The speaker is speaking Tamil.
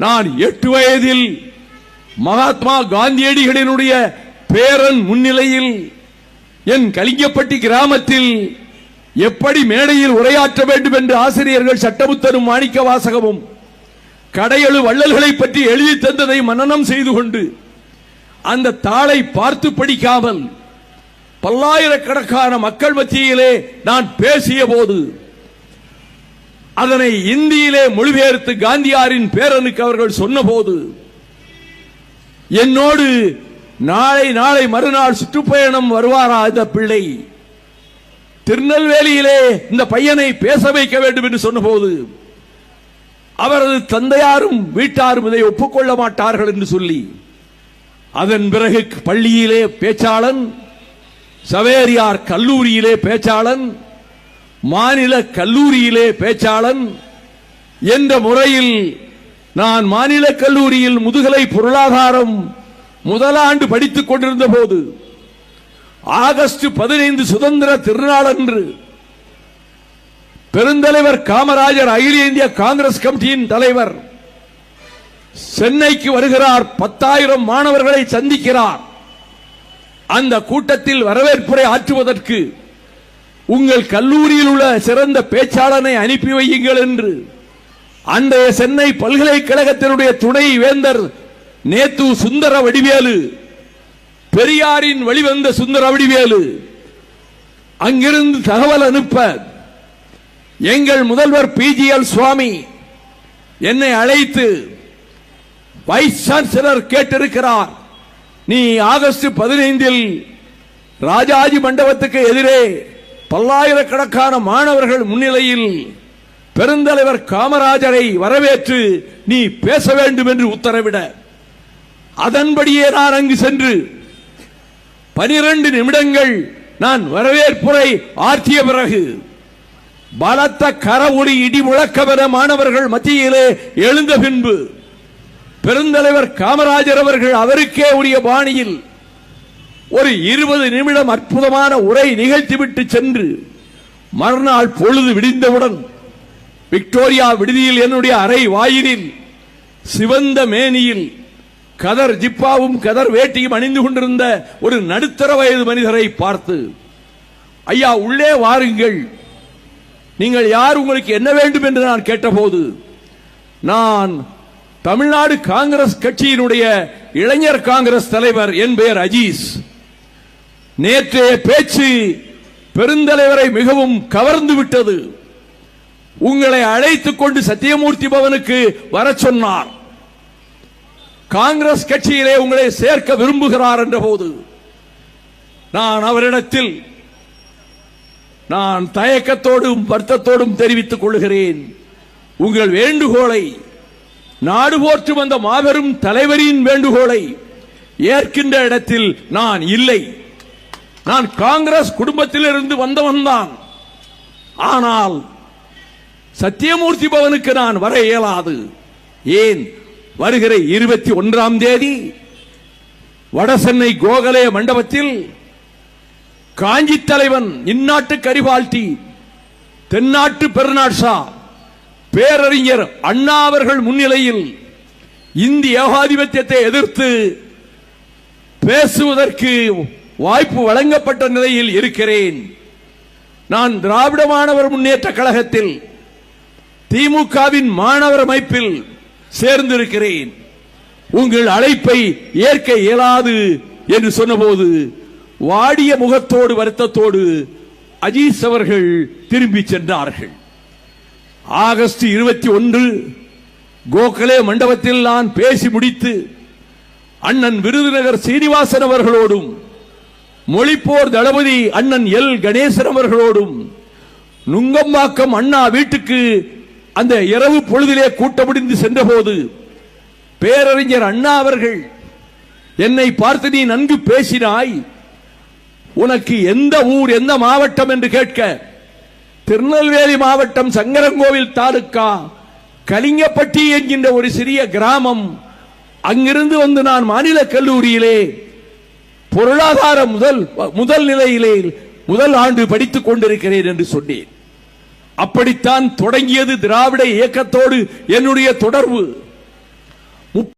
நான் எட்டு வயதில் மகாத்மா காந்தியடிகளினுடைய பேரன் முன்னிலையில் என் கலிங்கப்பட்டி கிராமத்தில் எப்படி மேடையில் உரையாற்ற வேண்டும் என்று ஆசிரியர்கள் சட்டமுத்தரும் மாணிக்க வாசகமும் கடையெழு வள்ளல்களை பற்றி எழுதி தந்ததை மன்னனம் செய்து கொண்டு அந்த தாளை பார்த்து படிக்காமல் பல்லாயிரக்கணக்கான மக்கள் மத்தியிலே நான் பேசிய போது அதனை இந்தியிலே மொழிபெயர்த்து காந்தியாரின் பேரனுக்கு அவர்கள் சொன்னபோது என்னோடு நாளை நாளை மறுநாள் சுற்றுப்பயணம் வருவாரா இந்த பிள்ளை? திருநெல்வேலியிலே இந்த பையனை பேச வைக்க வேண்டும் என்று சொன்னபோது அவரது தந்தையாரும் வீட்டாரும் இதை ஒப்புக்கொள்ள மாட்டார்கள் என்று சொல்லி அதன் பிறகு பள்ளியிலே பேச்சாளன் சவேரியார் கல்லூரியிலே பேச்சாளன் மாநில கல்லூரியிலே பேச்சாளன் என்ற முறையில் நான் மாநில கல்லூரியில் முதுகலை பொருளாதாரம் முதலாண்டு படித்துக் கொண்டிருந்த போது ஆகஸ்ட் பதினைந்து சுதந்திர திருநாளன்று பெருந்தலைவர் காமராஜர் அகில இந்திய காங்கிரஸ் கமிட்டியின் தலைவர் சென்னைக்கு வருகிறார். பத்தாயிரம் மாணவர்களை சந்திக்கிறார். அந்த கூட்டத்தில் வரவேற்புரை ஆற்றுவதற்கு உங்கள் கல்லூரியில் உள்ள சிறந்த பேச்சாளனை அனுப்பி வையுங்கள் என்று அன்றைய சென்னை பல்கலைக்கழகத்தினுடைய துணை வேந்தர் நேத்து சுந்தர வடிவேலு பெரியாரின் வழிவந்த சுந்தர வடிவேலு அங்கிருந்து தகவல் அனுப்ப எங்கள் முதல்வர் பிஜிஎல் சுவாமி என்னை அழைத்து வைஸ் சான்சலர் கேட்டிருக்கிறார். நீ ஆகஸ்ட் பதினைந்தில் ராஜாஜி மண்டபத்துக்கு எதிரே பல்லாயிரக்கணக்கான மாணவர்கள் முன்னிலையில் பெருந்தலைவர் காமராஜரை வரவேற்று நீ பேச வேண்டும் என்று உத்தரவிட. அதன்படியே நான் அங்கு சென்று பனிரெண்டு நிமிடங்கள் நான் வரவேற்புரை ஆற்றிய பிறகு பலத்த கரவொளி இடி முழக்கமென மாணவர்கள் மத்தியிலே எழுந்த பின்பு பெருந்தலைவர் காமராஜர் அவர்கள் அவருக்கே உரிய பாணியில் ஒரு இருபது நிமிடம் அற்புதமான உரை நிகழ்த்திவிட்டு சென்று மறுநாள் பொழுது விடிந்தவுடன் விக்டோரியா விடுதியில் என்னுடைய அறை வாயிலில் சிவந்த மேனியில் கதர் ஜிப்பாவும் கதர் வேட்டியும் அணிந்து கொண்டிருந்த ஒரு நடுத்தர வயது மனிதரை பார்த்து ஐயா உள்ளே வாருங்கள். நீங்கள் யார்? உங்களுக்கு என்ன வேண்டும்? என்று நான் கேட்டபோது நான் தமிழ்நாடு காங்கிரஸ் கட்சியினுடைய இளைஞர் காங்கிரஸ் தலைவர் என் பெயர் அஜீஸ். நேற்றைய பேச்சு பெருந்தலைவரை மிகவும் கவர்ந்து விட்டது. உங்களை அழைத்துக் கொண்டு சத்தியமூர்த்தி பவனுக்கு வர சொன்னார். காங்கிரஸ் கட்சியிலே உங்களை சேர்க்க விரும்புகிறார் என்ற போது நான் அவரிடத்தில் நான் தயக்கத்தோடும் வருத்தத்தோடும் தெரிவித்துக் கொள்கிறேன். உங்கள் வேண்டுகோளை நாடு போற்று வந்த மாபெரும் தலைவரின் வேண்டுகோளை ஏற்கின்ற இடத்தில் நான் இல்லை. நான் காங்கிரஸ் குடும்பத்திலிருந்து வந்தவன் தான். ஆனால் சத்தியமூர்த்தி பவனுக்கு நான் வர இயலாது. ஏன்? வருகிற இருபத்தி ஒன்றாம் தேதி வடசென்னை கோகலே மண்டபத்தில் காஞ்சி தலைவன் இந்நாட்டு கரிபால்டி தென்னாட்டு பெருநாட்சா பேரறிஞர் அண்ணா அவர்கள் முன்னிலையில் இந்திய ஏகாதிபத்தியத்தை எதிர்த்து பேசுவதற்கு வாய்ப்பு வழங்கப்பட்ட நிலையில் இருக்கிறேன். நான் திராவிட மாணவர் முன்னேற்ற கழகத்தில் திமுகவின் மாணவர் அமைப்பில் சேர்ந்திருக்கிறேன். உங்கள் அழைப்பை ஏற்க இயலாது என்று சொன்னபோது வாடிய முகத்தோடு வருத்தத்தோடு அஜீஸ் அவர்கள் திரும்பி சென்றார்கள். ஆகஸ்ட் இருபத்தி ஒன்று கோகலே மண்டபத்தில் நான் பேசி முடித்து அண்ணன் விருதுநகர் சீனிவாசன் அவர்களோடும் மொழிப்போர் தளபதி அண்ணன் எல். கணேசன் அவர்களோடும் நுங்கம்பாக்கம் அண்ணா வீட்டுக்கு அந்த இரவு பொழுதிலே கூட்ட முடிந்து சென்றபோது பேரறிஞர் அண்ணா அவர்கள் என்னை பார்த்து நீ நன்கு பேசினாய். உனக்கு எந்த ஊர் எந்த மாவட்டம் என்று கேட்க திருநெல்வேலி மாவட்டம் சங்கரங்கோவில் தாலுக்கா கலிங்கப்பட்டி என்கின்ற ஒரு சிறிய கிராமம் அங்கிருந்து வந்து நான் மாநில கல்லூரியிலே பொருளாதார முதல் முதல் நிலையிலே முதல் ஆண்டு படித்துக் கொண்டிருக்கிறேன் என்று சொன்னேன். அப்படித்தான் தொடங்கியது திராவிட இயக்கத்தோடு என்னுடைய தொடர்பு.